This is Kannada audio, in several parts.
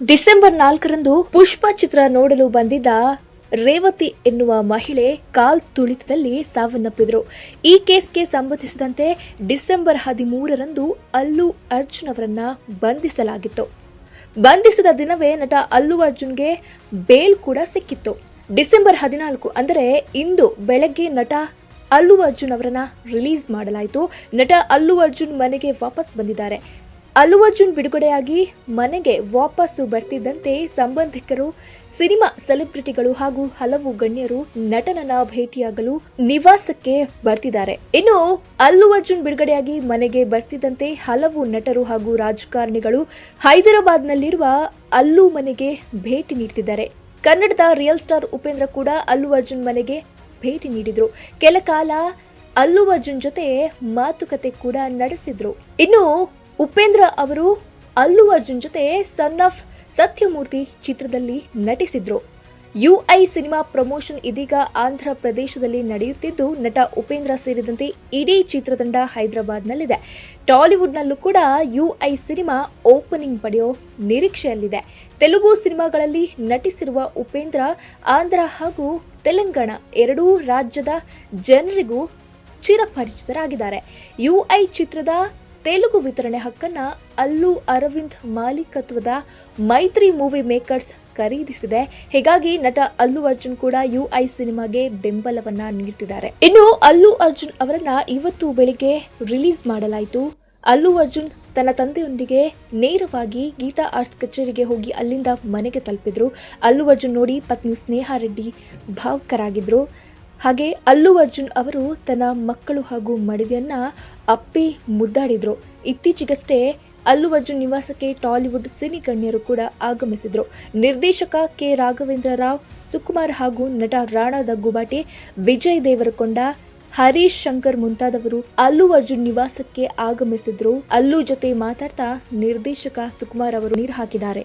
ಡಿಸೆಂಬರ್ ನಾಲ್ಕರಂದು ಪುಷ್ಪ ಚಿತ್ರ ನೋಡಲು ಬಂದಿದ್ದ ರೇವತಿ ಎನ್ನುವ ಮಹಿಳೆ ಕಾಲ್ ತುಳಿತದಲ್ಲಿ ಸಾವನ್ನಪ್ಪಿದ್ರು. ಈ ಕೇಸ್ಗೆ ಸಂಬಂಧಿಸಿದಂತೆ ಡಿಸೆಂಬರ್ ಹದಿಮೂರರಂದು ಅಲ್ಲು ಅರ್ಜುನ್ ಅವರನ್ನ ಬಂಧಿಸಲಾಗಿತ್ತು. ಬಂಧಿಸಿದ ದಿನವೇ ನಟ ಅಲ್ಲು ಅರ್ಜುನ್ಗೆ ಬೇಲ್ ಕೂಡ ಸಿಕ್ಕಿತ್ತು. ಡಿಸೆಂಬರ್ ಹದಿನಾಲ್ಕು ಅಂದರೆ ಇಂದು ಬೆಳಗ್ಗೆ ನಟ ಅಲ್ಲು ಅರ್ಜುನ್ ಅವರನ್ನ ರಿಲೀಸ್ ಮಾಡಲಾಯಿತು. ನಟ ಅಲ್ಲು ಅರ್ಜುನ್ ಮನೆಗೆ ವಾಪಸ್ ಬಂದಿದ್ದಾರೆ. ಅಲ್ಲು ಅರ್ಜುನ್ ಬಿಡುಗಡೆಯಾಗಿ ಮನೆಗೆ ವಾಪಸ್ಸು ಬರ್ತಿದ್ದಂತೆ ಸಂಬಂಧಿಕರು, ಸಿನಿಮಾ ಸೆಲೆಬ್ರಿಟಿಗಳು ಹಾಗೂ ಹಲವು ಗಣ್ಯರು ನಟನನ್ನ ಭೇಟಿಯಾಗಲು ನಿವಾಸಕ್ಕೆ ಬರ್ತಿದ್ದಾರೆ. ಇನ್ನು ಅಲ್ಲು ಅರ್ಜುನ್ ಬಿಡುಗಡೆಯಾಗಿ ಮನೆಗೆ ಬರ್ತಿದ್ದಂತೆ ಹಲವು ನಟರು ಹಾಗೂ ರಾಜಕಾರಣಿಗಳು ಹೈದರಾಬಾದ್ನಲ್ಲಿರುವ ಅಲ್ಲು ಮನೆಗೆ ಭೇಟಿ ನೀಡ್ತಿದ್ದಾರೆ. ಕನ್ನಡದ ರಿಯಲ್ ಸ್ಟಾರ್ ಉಪೇಂದ್ರ ಕೂಡ ಅಲ್ಲು ಅರ್ಜುನ್ ಮನೆಗೆ ಭೇಟಿ ನೀಡಿದ್ರು. ಕೆಲ ಕಾಲ ಅಲ್ಲು ಅರ್ಜುನ್ ಜೊತೆ ಮಾತುಕತೆ ಕೂಡ ನಡೆಸಿದ್ರು. ಇನ್ನು ಉಪೇಂದ್ರ ಅವರು ಅಲ್ಲು ಅರ್ಜುನ್ ಜೊತೆ ಸನ್ ಆಫ್ ಸತ್ಯಮೂರ್ತಿ ಚಿತ್ರದಲ್ಲಿ ನಟಿಸಿದ್ರು. ಯುಐ ಸಿನಿಮಾ ಪ್ರಮೋಷನ್ ಇದೀಗ ಆಂಧ್ರ ಪ್ರದೇಶದಲ್ಲಿ ನಡೆಯುತ್ತಿದ್ದು, ನಟ ಉಪೇಂದ್ರ ಸೇರಿದಂತೆ ಇಡೀ ಚಿತ್ರತಂಡ ಹೈದರಾಬಾದ್ನಲ್ಲಿದೆ. ಟಾಲಿವುಡ್ನಲ್ಲೂ ಕೂಡ ಯುಐ ಸಿನಿಮಾ ಓಪನಿಂಗ್ ಪಡೆಯೋ ನಿರೀಕ್ಷೆಯಲ್ಲಿದೆ. ತೆಲುಗು ಸಿನಿಮಾಗಳಲ್ಲಿ ನಟಿಸಿರುವ ಉಪೇಂದ್ರ ಆಂಧ್ರ ಹಾಗೂ ತೆಲಂಗಾಣ ಎರಡೂ ರಾಜ್ಯದ ಜನರಿಗೂ ಚಿರಪರಿಚಿತರಾಗಿದ್ದಾರೆ. ಯುಐ ಚಿತ್ರದ ತೆಲುಗು ವಿತರಣೆ ಹಕ್ಕನ್ನ ಅಲ್ಲು ಅರವಿಂದ್ ಮಾಲೀಕತ್ವದ ಮೈತ್ರಿ ಮೂವಿ ಮೇಕರ್ಸ್ ಖರೀದಿಸಿದೆ. ಹೀಗಾಗಿ ನಟ ಅಲ್ಲು ಅರ್ಜುನ್ ಕೂಡ ಯುಐ ಸಿನಿಮಾಗೆ ಬೆಂಬಲವನ್ನ ನೀಡ್ತಿದ್ದಾರೆ. ಇನ್ನು ಅಲ್ಲು ಅರ್ಜುನ್ ಅವರನ್ನ ಇವತ್ತು ಬೆಳಿಗ್ಗೆ ರಿಲೀಸ್ ಮಾಡಲಾಯಿತು. ಅಲ್ಲು ಅರ್ಜುನ್ ತನ್ನ ತಂದೆಯೊಂದಿಗೆ ನೇರವಾಗಿ ಗೀತಾ ಆರ್ಟ್ಸ್ ಕಚೇರಿಗೆ ಹೋಗಿ ಅಲ್ಲಿಂದ ಮನೆಗೆ ತಲುಪಿದ್ರು. ಅಲ್ಲು ಅರ್ಜುನ್ ನೋಡಿ ಪತ್ನಿ ಸ್ನೇಹಾ ರೆಡ್ಡಿ ಭಾವುಕರಾಗಿದ್ರು. ಹಾಗೆ ಅಲ್ಲು ಅರ್ಜುನ್ ಅವರು ತನ್ನ ಮಕ್ಕಳು ಹಾಗೂ ಮಡದಿಯನ್ನ ಅಪ್ಪಿ ಮುದ್ದಾಡಿದ್ರು. ಇತ್ತೀಚೆಗಷ್ಟೇ ಅಲ್ಲು ಅರ್ಜುನ್ ನಿವಾಸಕ್ಕೆ ಟಾಲಿವುಡ್ ಸಿನಿ ಗಣ್ಯರು ಕೂಡ ಆಗಮಿಸಿದ್ರು. ನಿರ್ದೇಶಕ ಕೆ ರಾಘವೇಂದ್ರ ರಾವ್, ಸುಕುಮಾರ್ ಹಾಗೂ ನಟ ರಾಣಾ ದಗ್ಗುಬಾಟಿ, ವಿಜಯ್ ದೇವರಕೊಂಡ, ಹರೀಶ್ ಶಂಕರ್ ಮುಂತಾದವರು ಅಲ್ಲು ಅರ್ಜುನ್ ನಿವಾಸಕ್ಕೆ ಆಗಮಿಸಿದ್ರು. ಅಲ್ಲು ಜೊತೆ ಮಾತಾಡ್ತಾ ನಿರ್ದೇಶಕ ಸುಕುಮಾರ್ ಅವರು ನೀರು ಹಾಕಿದ್ದಾರೆ.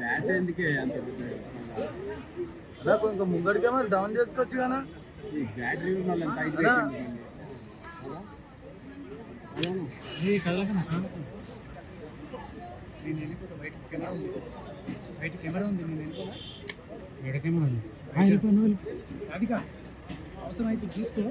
బ్యాట్ ఎందుకే అంత కొంచెం ముంగడికే మరి డౌన్ చేసుకోవచ్చు కదా. ఈ బ్యాటరీ మళ్ళీ? నేను వెళ్ళిపోతా బయట కెమెరా ఉంది. బయట కెమెరా ఉంది నేను వెళ్ళిపోతా. అది కాదు అవసరం అయితే తీసుకో.